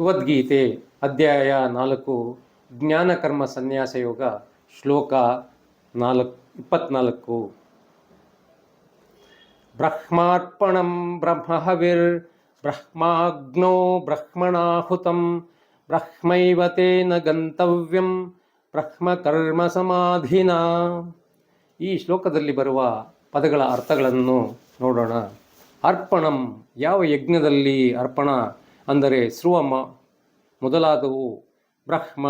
ಭಗವದ್ಗೀತೆ ಅಧ್ಯಾಯ ನಾಲ್ಕು, ಜ್ಞಾನಕರ್ಮ ಸನ್ಯಾಸ ಯೋಗ ಶ್ಲೋಕ ನಾಲ್ಕು, ಇಪ್ಪತ್ನಾಲ್ಕು. ಬ್ರಹ್ಮಾರ್ಪಣಂ ಬ್ರಹ್ಮಹವಿರ್, ಬ್ರಹ್ಮಾಗ್ನೋ ಬ್ರಹ್ಮಣಾಹುತಂ, ಬ್ರಹ್ಮೈವ ತೇನ ಗಂತವ್ಯಂ, ಬ್ರಹ್ಮಕರ್ಮ ಸಮಾಧಿನ. ಈ ಶ್ಲೋಕದಲ್ಲಿ ಬರುವ ಪದಗಳ ಅರ್ಥಗಳನ್ನು ನೋಡೋಣ. ಅರ್ಪಣಂ, ಯಾವ ಯಜ್ಞದಲ್ಲಿ ಅರ್ಪಣ? ಅಂದರೆ ಸ್ರುವಮ ಮೊದಲಾದವು ಬ್ರಹ್ಮ,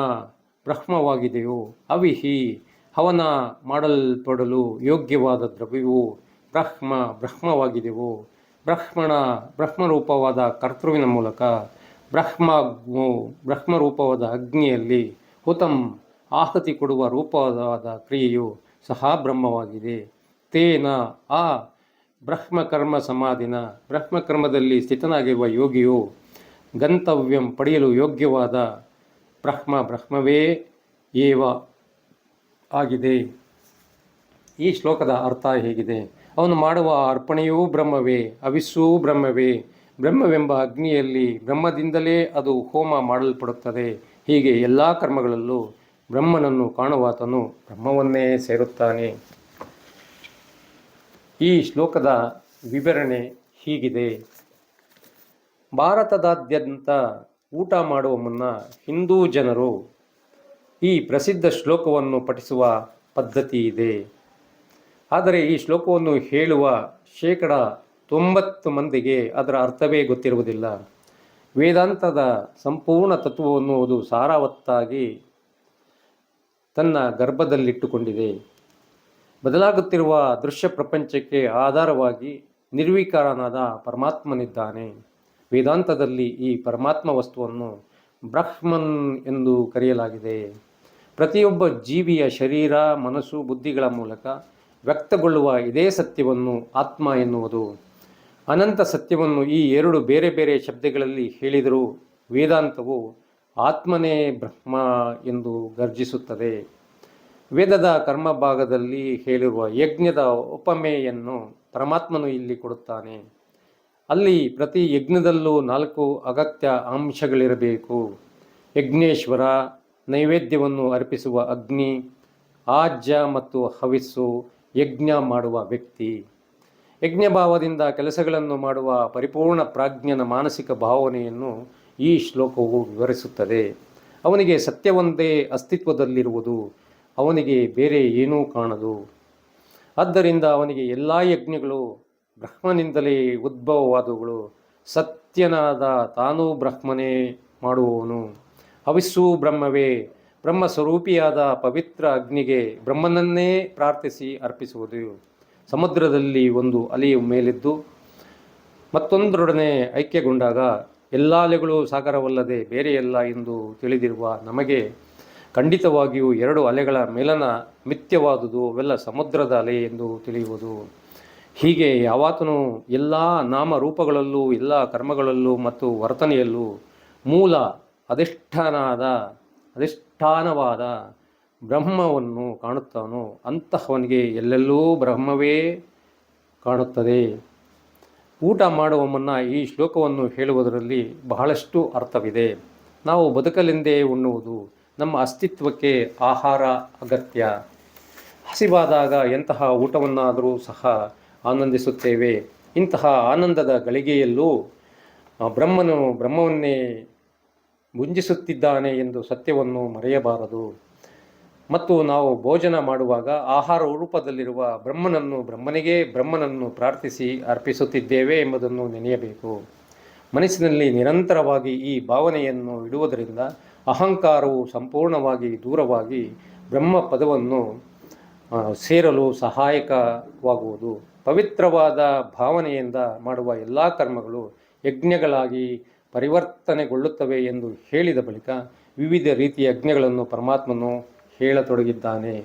ಬ್ರಹ್ಮವಾಗಿದೆಯೋ ಅವಿಹಿ, ಹವನ ಮಾಡಲ್ಪಡಲು ಯೋಗ್ಯವಾದ ದ್ರವ್ಯವು ಬ್ರಹ್ಮ ಬ್ರಹ್ಮವಾಗಿದೆವು ಬ್ರಹ್ಮಣ, ಬ್ರಹ್ಮರೂಪವಾದ ಕರ್ತೃವಿನ ಮೂಲಕ ಬ್ರಹ್ಮ ಬ್ರಹ್ಮರೂಪವಾದ ಅಗ್ನಿಯಲ್ಲಿ ಹುತಂ ಆಹುತಿ ಕೊಡುವ ರೂಪವಾದ ಕ್ರಿಯೆಯು ಸಹ ಬ್ರಹ್ಮವಾಗಿದೆ. ತೇನ ಆ ಬ್ರಹ್ಮಕರ್ಮ ಸಮಾಧಿನ ಬ್ರಹ್ಮಕರ್ಮದಲ್ಲಿ ಸ್ಥಿತನಾಗಿರುವ ಯೋಗಿಯು ಗಂತವ್ಯಂ ಪಡೆಯಲು ಯೋಗ್ಯವಾದ ಬ್ರಹ್ಮ ಬ್ರಹ್ಮವೇ ಏವ ಆಗಿದೆ. ಈ ಶ್ಲೋಕದ ಅರ್ಥ ಹೇಗಿದೆ. ಅವನು ಮಾಡುವ ಅರ್ಪಣೆಯೂ ಬ್ರಹ್ಮವೇ, ಅವಿಸ್ಸೂ ಬ್ರಹ್ಮವೇ. ಬ್ರಹ್ಮವೆಂಬ ಅಗ್ನಿಯಲ್ಲಿ ಬ್ರಹ್ಮದಿಂದಲೇ ಅದು ಹೋಮ ಮಾಡಲ್ಪಡುತ್ತದೆ. ಹೀಗೆ ಎಲ್ಲ ಕರ್ಮಗಳಲ್ಲೂ ಬ್ರಹ್ಮನನ್ನು ಕಾಣುವಾತನು ಬ್ರಹ್ಮವನ್ನೇ ಸೇರುತ್ತಾನೆ. ಈ ಶ್ಲೋಕದ ವಿವರಣೆ ಹೀಗಿದೆ. ಭಾರತದಾದ್ಯಂತ ಊಟ ಮಾಡುವ ಮುನ್ನ ಹಿಂದೂ ಜನರು ಈ ಪ್ರಸಿದ್ಧ ಶ್ಲೋಕವನ್ನು ಪಠಿಸುವ ಪದ್ಧತಿ ಇದೆ. ಆದರೆ ಈ ಶ್ಲೋಕವನ್ನು ಹೇಳುವ ಶೇಕಡ ತೊಂಬತ್ತು ಮಂದಿಗೆ ಅದರ ಅರ್ಥವೇ ಗೊತ್ತಿರುವುದಿಲ್ಲ. ವೇದಾಂತದ ಸಂಪೂರ್ಣ ತತ್ವವನ್ನು ಅದು ಸಾರವತ್ತಾಗಿ ತನ್ನ ಗರ್ಭದಲ್ಲಿಟ್ಟುಕೊಂಡಿದೆ. ಬದಲಾಗುತ್ತಿರುವ ದೃಶ್ಯ ಪ್ರಪಂಚಕ್ಕೆ ಆಧಾರವಾಗಿ ನಿರ್ವಿಕಾರನಾದ ಪರಮಾತ್ಮನಿದ್ದಾನೆ. ವೇದಾಂತದಲ್ಲಿ ಈ ಪರಮಾತ್ಮ ವಸ್ತುವನ್ನು ಬ್ರಹ್ಮನ್ ಎಂದು ಕರೆಯಲಾಗಿದೆ. ಪ್ರತಿಯೊಬ್ಬ ಜೀವಿಯ ಶರೀರ, ಮನಸ್ಸು, ಬುದ್ಧಿಗಳ ಮೂಲಕ ವ್ಯಕ್ತಗೊಳ್ಳುವ ಇದೇ ಸತ್ಯವನ್ನು ಆತ್ಮ ಎನ್ನುವುದು. ಅನಂತ ಸತ್ಯವನ್ನು ಈ ಎರಡು ಬೇರೆ ಬೇರೆ ಶಬ್ದಗಳಲ್ಲಿ ಹೇಳಿದರೂ ವೇದಾಂತವು ಆತ್ಮನೇ ಬ್ರಹ್ಮ ಎಂದು ಗರ್ಜಿಸುತ್ತದೆ ವೇದದ ಕರ್ಮ ಭಾಗದಲ್ಲಿ ಹೇಳಿರುವ ಯಜ್ಞದ ಉಪಮೆಯನ್ನು ಪರಮಾತ್ಮನು ಇಲ್ಲಿ ಕೊಡುತ್ತಾನೆ. ಅಲ್ಲಿ ಪ್ರತಿ ಯಜ್ಞದಲ್ಲೂ ನಾಲ್ಕು ಅಗತ್ಯ ಅಂಶಗಳಿರಬೇಕು. ಯಜ್ಞೇಶ್ವರ, ನೈವೇದ್ಯವನ್ನು ಅರ್ಪಿಸುವ ಅಗ್ನಿ ಆಜ್ಯ ಮತ್ತು ಹವಿಸ್ಸು ಯಜ್ಞ ಮಾಡುವ ವ್ಯಕ್ತಿ. ಯಜ್ಞಭಾವದಿಂದ ಕೆಲಸಗಳನ್ನು ಮಾಡುವ ಪರಿಪೂರ್ಣ ಪ್ರಾಜ್ಞನ ಮಾನಸಿಕ ಭಾವನೆಯನ್ನು ಈ ಶ್ಲೋಕವು ವಿವರಿಸುತ್ತದೆ. ಅವನಿಗೆ ಸತ್ಯವೊಂದೇ ಅಸ್ತಿತ್ವದಲ್ಲಿರುವುದು, ಅವನಿಗೆ ಬೇರೆ ಏನೂ ಕಾಣದು. ಆದ್ದರಿಂದ ಅವನಿಗೆ ಎಲ್ಲ ಯಜ್ಞಗಳು ಬ್ರಹ್ಮನಿಂದಲೇ ಉದ್ಭವವಾದವುಗಳು ಸತ್ಯನಾದ ತಾನೂ ಬ್ರಹ್ಮನೇ ಮಾಡುವವನು. ಹವಿಸ್ಸು ಬ್ರಹ್ಮವೇ ಬ್ರಹ್ಮ ಸ್ವರೂಪಿಯಾದ ಪವಿತ್ರ ಅಗ್ನಿಗೆ ಬ್ರಹ್ಮನನ್ನೇ ಪ್ರಾರ್ಥಿಸಿ ಅರ್ಪಿಸುವುದು. ಸಮುದ್ರದಲ್ಲಿ ಒಂದು ಅಲೆಯು ಮೇಲಿದ್ದು ಮತ್ತೊಂದರೊಡನೆ ಐಕ್ಯಗೊಂಡಾಗ ಎಲ್ಲ ಅಲೆಗಳು ಸಾಗರವಲ್ಲದೆ ಬೇರೆಯಲ್ಲ ಎಂದು ತಿಳಿದಿರುವ ನಮಗೆ ಖಂಡಿತವಾಗಿಯೂ ಎರಡು ಅಲೆಗಳ ಮೇಲನ ಮಿಥ್ಯವಾದುದು ಅವೆಲ್ಲ ಸಮುದ್ರದ ಅಲೆ ಎಂದು ತಿಳಿಯುವುದು. ಹೀಗೆ ಯಾವಾತನು ಎಲ್ಲ ನಾಮರೂಪಗಳಲ್ಲೂ, ಎಲ್ಲ ಕರ್ಮಗಳಲ್ಲೂ ಮತ್ತು ವರ್ತನೆಯಲ್ಲೂ ಮೂಲ, ಅಧಿಷ್ಠಾನಾದ, ಅಧಿಷ್ಠಾನವಾದ ಬ್ರಹ್ಮವನ್ನು ಕಾಣುತ್ತಾನೋ ಅಂತಹವನಿಗೆ ಎಲ್ಲೆಲ್ಲೂ ಬ್ರಹ್ಮವೇ ಕಾಣುತ್ತದೆ. ಊಟ ಮಾಡುವ ಮುನ್ನ ಈ ಶ್ಲೋಕವನ್ನು ಹೇಳುವುದರಲ್ಲಿ ಬಹಳಷ್ಟು ಅರ್ಥವಿದೆ. ನಾವು ಬದುಕಲೆಂದೇ ಉಣ್ಣುವುದು ನಮ್ಮ ಅಸ್ತಿತ್ವಕ್ಕೆ ಆಹಾರ ಅಗತ್ಯ. ಹಸಿವಾದಾಗ ಎಂತಹ ಊಟವನ್ನಾದರೂ ಸಹ ಆನಂದಿಸುತ್ತೇವೆ. ಇಂತಹ ಆನಂದದ ಗಳಿಗೆಯಲ್ಲೂ ಬ್ರಹ್ಮನು ಬ್ರಹ್ಮವನ್ನೇ ಗುಂಜಿಸುತ್ತಿದ್ದಾನೆ ಎಂದು ಸತ್ಯವನ್ನು ಮರೆಯಬಾರದು. ಮತ್ತು ನಾವು ಭೋಜನ ಮಾಡುವಾಗ ಆಹಾರ ರೂಪದಲ್ಲಿರುವ ಬ್ರಹ್ಮನನ್ನು ಬ್ರಹ್ಮನಿಗೆ ಬ್ರಹ್ಮನನ್ನು ಪ್ರಾರ್ಥಿಸಿ ಅರ್ಪಿಸುತ್ತಿದ್ದೇವೆ ಎಂಬುದನ್ನು ನೆನೆಯಬೇಕು. ಮನಸ್ಸಿನಲ್ಲಿ ನಿರಂತರವಾಗಿ ಈ ಭಾವನೆಯನ್ನು ಇಡುವುದರಿಂದ ಅಹಂಕಾರವು ಸಂಪೂರ್ಣವಾಗಿ ದೂರವಾಗಿ ಬ್ರಹ್ಮ ಪದವನ್ನು ಸೇರಲು ಸಹಾಯಕವಾಗುವುದು. ಪವಿತ್ರವಾದ ಭಾವನೆಯಿಂದ ಮಾಡುವ ಎಲ್ಲ ಕರ್ಮಗಳು ಯಜ್ಞಗಳಾಗಿ ಪರಿವರ್ತನೆಗೊಳ್ಳುತ್ತವೆ ಎಂದು ಹೇಳಿದ ಬಳಿಕ ವಿವಿಧ ರೀತಿಯ ಯಜ್ಞಗಳನ್ನು ಪರಮಾತ್ಮನು ಹೇಳತೊಡಗಿದ್ದಾನೆ.